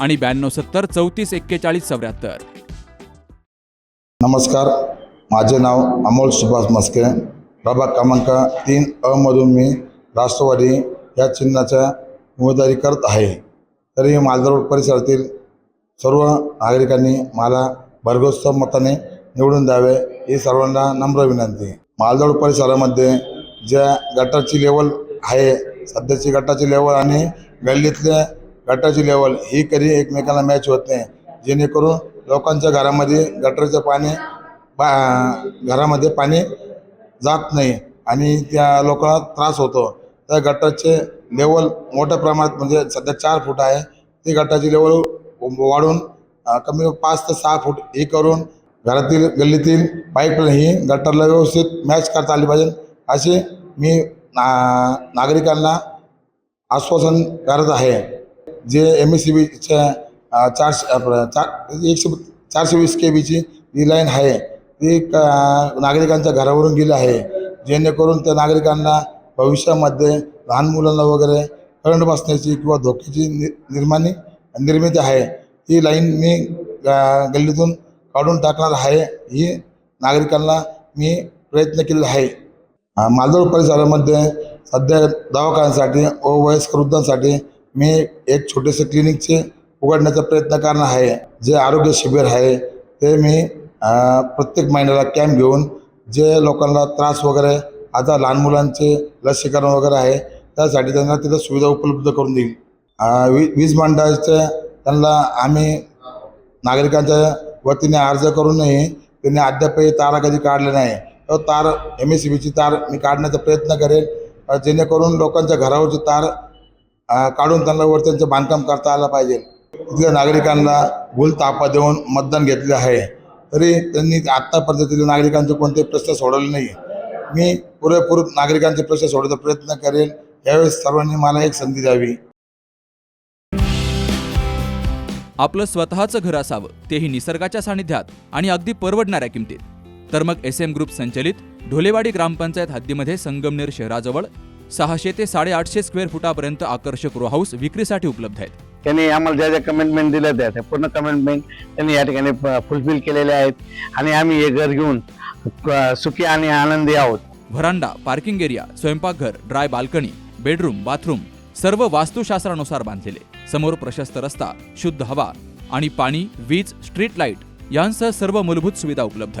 आणि ब्याण्णव सत्तर चौतीस एक्केचाळीस चौऱ्याहत्तर. नमस्कार माझे नाव अमोल सुभाष मस्के. प्रभाग क्रमांक तीन अ मधून मी राष्ट्रवादी या चिन्हाच्या उमेदवारी करत आहे. तरी मालदरोड परिसरातील सर्व नागरिकांनी मला भरघोस मताने निवडून द्यावे ही सर्वांना नम्र विनंती. मालदोड परिसरामध्ये ज्या गटाची लेवल आहे सध्याची गटाची लेवल आणि गल्लीतल्या गटाची लेवल ही कधी एकमेकांना मॅच होत नाही. जेणेकरून लोकांच्या घरामध्ये गटरचं पाणी बा घरामध्ये पाणी जात नाही आणि त्या लोकांना त्रास होतो. त्या गटाचे लेवल मोठ्या प्रमाणात म्हणजे सध्या चार फूट आहे. ती गटाची लेवल वाढून कमी पाच ते सहा फूट हे करून घरातील गल्लीतील पाईपलाईन ही गटरला व्यवस्थित मॅच करता आली पाहिजे. असे मी ना नागरिकांना आश्वासन करत आहे. जे एम एस सी बीच्या चारशे आपलं चार एकशे चारशे वीस के बीची ही लाईन आहे. ती नागरिकांच्या घरावरून गेली आहे. जेणेकरून त्या नागरिकांना भविष्यामध्ये लहान मुलांना वगैरे करंट बसण्याची किंवा धोक्याची नि निर्माणी निर्मिती आहे. ही लाईन मी ग- गल्लीतून काढून टाकणार आहे. ही नागरिकांना मी प्रयत्न केलेला आहे. अ, मालदोड परिसरामध्ये सध्या दवाखान्यासाठी व वयस्कर वृद्धांसाठी मी एक छोटेसे क्लिनिकचे उघडण्याचा प्रयत्न करणार आहे. जे आरोग्य शिबिर आहे ते मी प्रत्येक महिन्याला कॅम्प घेऊन जे लोकांना त्रास वगैरे आता लहान मुलांचे लसीकरण वगैरे आहे त्यासाठी त्यांना तिथं सुविधा उपलब्ध करून देईल. वी वीज मंडळाच्या त्यांना आम्ही नागरिकांच्या वतीने अर्ज करूनही त्यांनी अद्यापही तारा कधी काढले नाही. तर तार एम एस सी बीची तार मी काढण्याचा प्रयत्न करेल. जेणेकरून लोकांच्या घरावरची तार काढून त्यांना वर त्यांचं बांधकाम करता आलं पाहिजे. तिथल्या नागरिकांना भूल तापा देऊन मतदान घेतले आहे. तरी त्यांनी आत्तापर्यंत तिथल्या नागरिकांचे कोणतेही प्रश्न सोडवले नाही. मी पुरेपूर नागरिकांचे प्रश्न सोडवण्याचा प्रयत्न करेल यावेळेस सर्वांनी मला एक संधी द्यावी. आपलं स्वतःचं घर असावं तेही निसर्गाच्या सानिध्यात आणि अगदी परवडणाऱ्या किमतीत. तर मग एस एम ग्रुप संचलित ढोलेवाडी ग्रामपंचायत हद्दीमध्ये संगमनेर शहराजवळ सहाशे ते साडेआठशे स्क्वेअर फुटापर्यंत आकर्षक रो हाऊस विक्रीसाठी उपलब्ध आहेत. त्यांनी आम्हाला ज्या ज्या कमेंटमेंट दिल्या त्या त्या पूर्ण कमेंटमेंट त्यांनी या ठिकाणी फुलफिल केलेल्या आहेत. आणि आम्ही हे घर घेऊन सुखी आणि आनंदी आहोत. व्हरांडा पार्किंग एरिया स्वयंपाकघर ड्राय बाल्कनी बेडरूम बाथरूम सर्व वास्तुशास्त्रानुसार बांधलेले. समोर प्रशस्त रस्ता शुद्ध हवा आणि पाणी वीज स्ट्रीट लाइट यांसह सर्व मूलभूत सुविधा उपलब्ध.